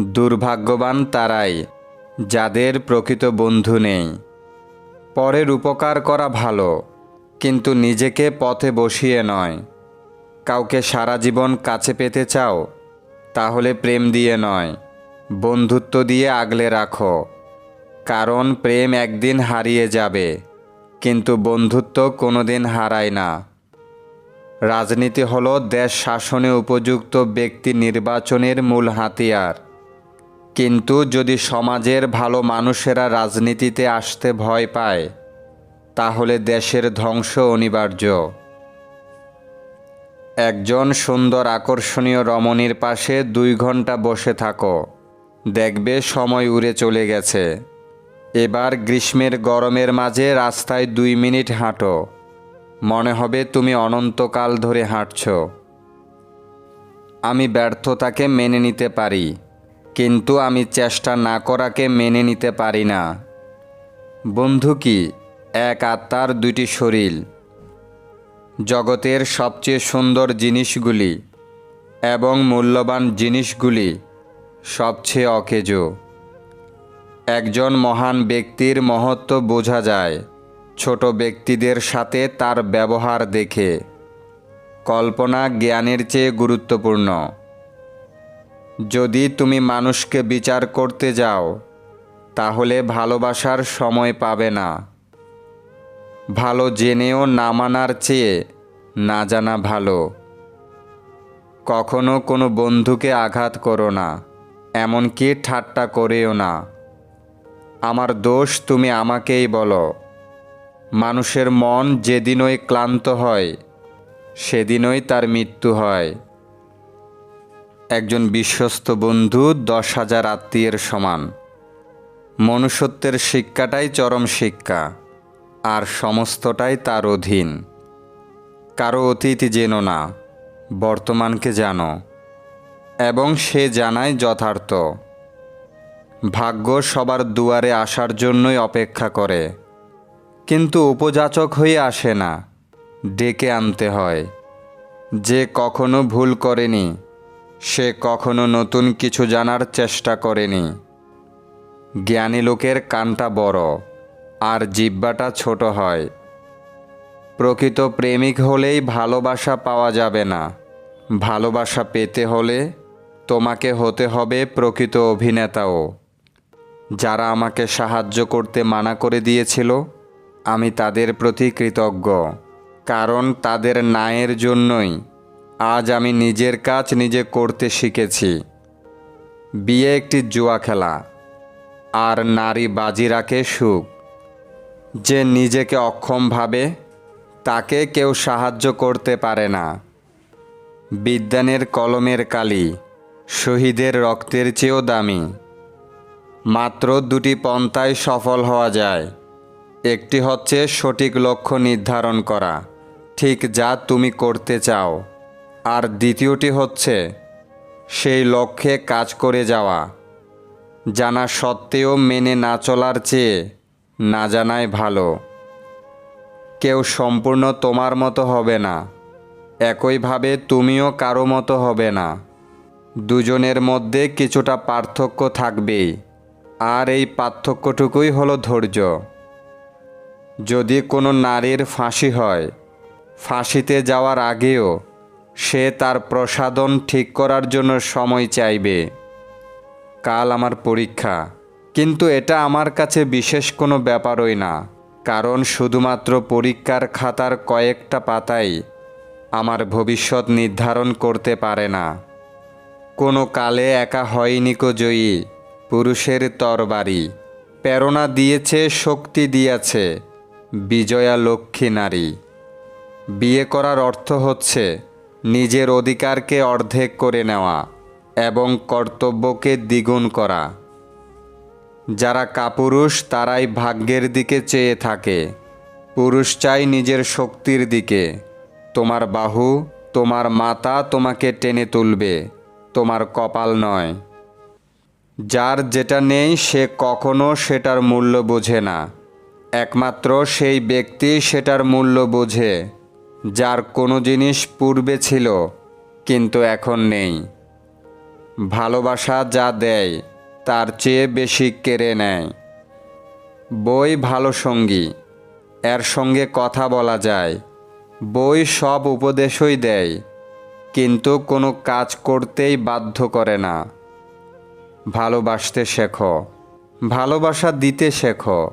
দুর্ভাগ্যবান তারাই, যাদের প্রকৃত বন্ধু নেই। পরের উপকার করা ভালো, কিন্তু নিজেকে পথে বসিয়ে নয়। কাউকে সারা জীবন কাছে পেতে চাও, তাহলে প্রেম দিয়ে নয়। বন্ধুত্ব দিয়ে আগলে রাখো। কারণ প্রেম একদিন হারিয়ে যাবে, কিন্তু বন্ধুত্ব কোনোদিন হারায় না। রাজনীতি হলো দেশ শাসনে উপযুক্ত ব্যক্তি নির্বাচনের মূল হাতিয়ার। কিন্তু যদি সমাজের ভালো মানুষেরা রাজনীতিতে আসতে ভয় পায়, তাহলে দেশের ধ্বংস অনিবার্য। একজন সুন্দর আকর্ষণীয় রমণীর পাশে দুই ঘণ্টা বসে থাকো, দেখবে সময় উড়ে চলে গেছে। এবার গ্রীষ্মের গরমের মাঝে রাস্তায় দুই মিনিট হাঁটো, মনে হবে তুমি অনন্তকাল ধরে হাঁটছ। আমি ব্যর্থতাকে মেনে নিতে পারি। কিন্তু আমি চেষ্টা না করাকে মেনে নিতে পারি না। বন্ধু কি, এক আত্মার দুটি শরীর। জগতের সবচেয়ে সুন্দর জিনিসগুলি এবং মূল্যবান জিনিসগুলি সবচেয়ে অকেজো। একজন মহান ব্যক্তির মহত্ব বোঝা যায়, ছোট ব্যক্তিদের সাথে তার ব্যবহার দেখে। কল্পনা জ্ঞানের চেয়ে গুরুত্বপূর্ণ। যদি তুমি মানুষকে বিচার করতে যাও, তাহলে ভালোবাসার সময় পাবে না। ভালো জেনেও না মানার চেয়ে না জানা ভালো। কখনো কোনো বন্ধুকে আঘাত করো না, এমনকি ঠাট্টা করেও না। আমার দোষ তুমি আমাকেই বলো। মানুষের মন যেদিনই ক্লান্ত হয়, সেদিনই তার মৃত্যু হয়। একজন বিশ্বস্ত বন্ধু দশ হাজার আত্মীয়ের সমান। মনুষ্যত্বের শিক্ষাটাই চরম শিক্ষা, আর সমস্তটাই তার অধীন। কারও অতীত জেনো না, বর্তমানকে জানো, এবং সে জানায় যথার্থ। ভাগ্য সবার দুয়ারে আসার জন্যই অপেক্ষা করে, কিন্তু উপযাচক হয়ে আসে না, ডেকে আনতে হয়। যে কখনো ভুল করেনি সে কখনো নতুন কিছু জানার চেষ্টা করেনি। জ্ঞানী লোকের কানটা বড়, আর জিব্বাটা ছোট হয়। প্রকৃত প্রেমিক হলেই ভালোবাসা পাওয়া যাবে না। ভালোবাসা পেতে হলে তোমাকে হতে হবে প্রকৃত অভিনেতাও। যারা আমাকে সাহায্য করতে মানা করে দিয়েছিল, আমি তাদের প্রতি কৃতজ্ঞ, কারণ তাদের ন্যায়ের জন্যই। আজ আমি নিজের কাজ নিজে করতে শিখেছি। বিয়ে একটি জুয়া খেলা, আর নারী বাজি রাখে সুখ। যে নিজেকে অক্ষম ভাবে, তাকে কেউ সাহায্য করতে পারে না। বিদ্যানের কলমের কালি, শহীদের রক্তের চেয়েও দামি। মাত্র দুটি পন্থায় সফল হওয়া যায়। একটি হচ্ছে সঠিক লক্ষ্য নির্ধারণ করা, ঠিক যা তুমি করতে চাও। আর দ্বিতীয়টি হচ্ছে সেই লক্ষ্যে কাজ করে যাওয়া, জানা সত্ত্বেও মেনে না চলার চেয়ে না জানাই ভালো। কেউ সম্পূর্ণ তোমার মতো হবে না, একইভাবে তুমিও কারও মতো হবে না। দুজনের মধ্যে কিছুটা পার্থক্য থাকবেই, আর এই পার্থক্যটুকুই হলো ধৈর্য। যদি কোনো নারীর ফাঁসি হয়, ফাঁসিতে যাওয়ার আগেও সে তার প্রসাদন ঠিক করার জন্য সময় চাইবে। কাল আমার পরীক্ষা। কিন্তু এটা আমার কাছে বিশেষ কোনো ব্যাপারই না, কারণ শুধুমাত্র পরীক্ষার খাতার কয়েকটা পাতাই আমার ভবিষ্যৎ নির্ধারণ করতে পারে না। কোনো কালে একা হয়নি জয়ী, পুরুষের তরবারি। প্রেরণা দিয়েছে, শক্তি দিয়েছে, বিজয়া লক্ষ্মী নারী। বিয়ে করার অর্থ হচ্ছে নিজের অধিকারকে অর্ধেক করে নেওয়া এবং কর্তব্যকে দ্বিগুণ করা। যারা কাপুরুষ, তারাই ভাগ্যের দিকে চেয়ে থাকে। পুরুষ চাই নিজের শক্তির দিকে। তোমার বাহু, তোমার মাতা তোমাকে টেনে তুলবে, তোমার কপাল নয়। যার যেটা নেই সে কখনো সেটার মূল্য বোঝে না। একমাত্র সেই ব্যক্তি সেটার মূল্য বোঝে। যার কোনো জিনিস পূর্বে ছিল, কিন্তু এখন নেই। ভালোবাসা যা দেয়, তার চেয়ে বেশি কেড়ে নেয়। বই ভালো সঙ্গী, এর সঙ্গে কথা বলা যায়। বই সব উপদেশই দেয়, কিন্তু কোনো কাজ করতেই বাধ্য করে না। ভালোবাসতে শেখো, ভালোবাসা দিতে শেখো,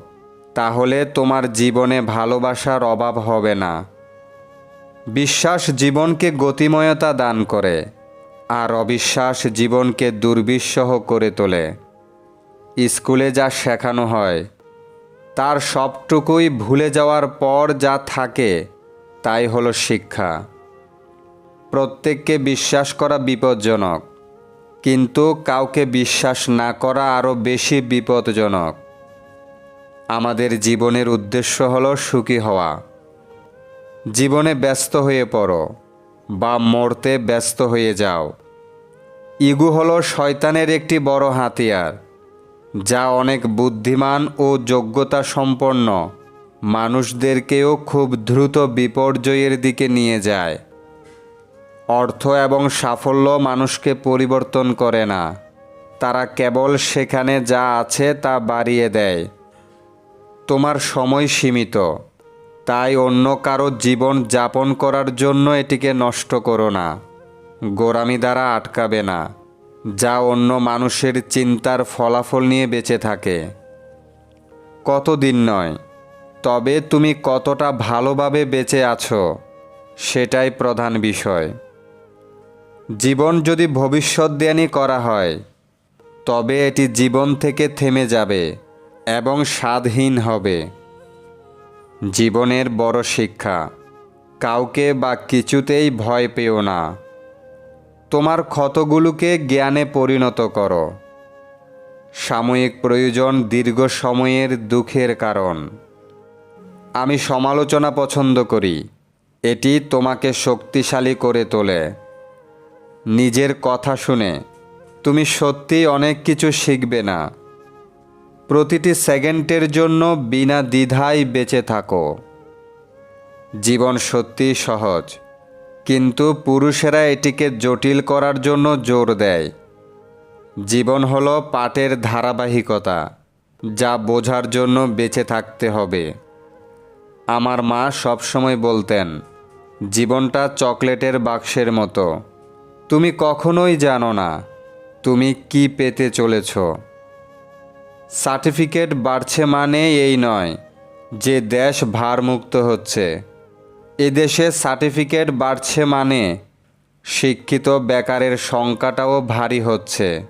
তাহলে তোমার জীবনে ভালোবাসার অভাব হবে না। বিশ্বাস জীবনকে গতিময়তা দান করে, আর অবিশ্বাস জীবনকে দুর্বিষহ করে তোলে। স্কুলে যা শেখানো হয়, তার সবটুকুই ভুলে যাওয়ার পর যা থাকে, তাই হলো শিক্ষা। প্রত্যেককে বিশ্বাস করা বিপজ্জনক, কিন্তু কাউকে বিশ্বাস না করা আরও বেশি বিপদজনক আমাদের জীবনের উদ্দেশ্য হলো সুখী হওয়া। জীবনে ব্যস্ত হয়ে পড়ো বা মরতে ব্যস্ত হয়ে যাও। ইগু হলো শয়তানের একটি বড় হাতিয়ার, যা অনেক বুদ্ধিমান ও যোগ্যতা সম্পন্ন মানুষদেরকেও খুব দ্রুত বিপর্যয়ের দিকে নিয়ে যায়। অর্থ এবং সাফল্য মানুষকে পরিবর্তন করে না। তারা কেবল সেখানে যা আছে তা বাড়িয়ে দেয়। তোমার সময় সীমিত। তাই অন্য কারও জীবন যাপন করার জন্য এটিকে নষ্ট করো না। গোরামি দ্বারা আটকাবে না। যা অন্য মানুষের চিন্তার ফলাফল নিয়ে বেঁচে থাকে। কতদিন নয়, তবে তুমি কতটা ভালোভাবে বেঁচে আছো, সেটাই প্রধান বিষয়। জীবন যদি ভবিষ্যৎজ্ঞানী করা হয়, তবে এটি জীবন থেকে থেমে যাবে এবং স্বাদহীন হবে। জীবনের বড় শিক্ষা। কাউকে বা কিছুতেই ভয় পেও না। তোমার ক্ষতগুলোকে জ্ঞানে পরিণত করো। সাময়িক প্রয়োজন দীর্ঘ সময়ের দুঃখের কারণ। আমি সমালোচনা পছন্দ করি। এটি তোমাকে শক্তিশালী করে তোলে। নিজের কথা শুনে, তুমি সত্যি অনেক কিছু শিখবে না। প্রতিটি সেকেন্ডের জন্য বিনা দ্বিধায় বেঁচে থাকো। জীবন সত্যি সহজ, কিন্তু পুরুষেরা এটিকে জটিল করার জন্য জোর দেয়। জীবন হলো পাটের ধারাবাহিকতা, যা বোঝার জন্য বেঁচে থাকতে হবে। আমার মা সবসময় বলতেন, জীবনটা চকলেটের বাক্সের মতো। তুমি কখনোই জানো না, তুমি কি পেতে চলেছ। সার্টিফিকেট বাড়ছে মানে এই নয় যে দেশ ভারমুক্ত হচ্ছে। এদেশে সার্টিফিকেট বাড়ছে মানে শিক্ষিত বেকারের সংখ্যাটাও ভারী হচ্ছে।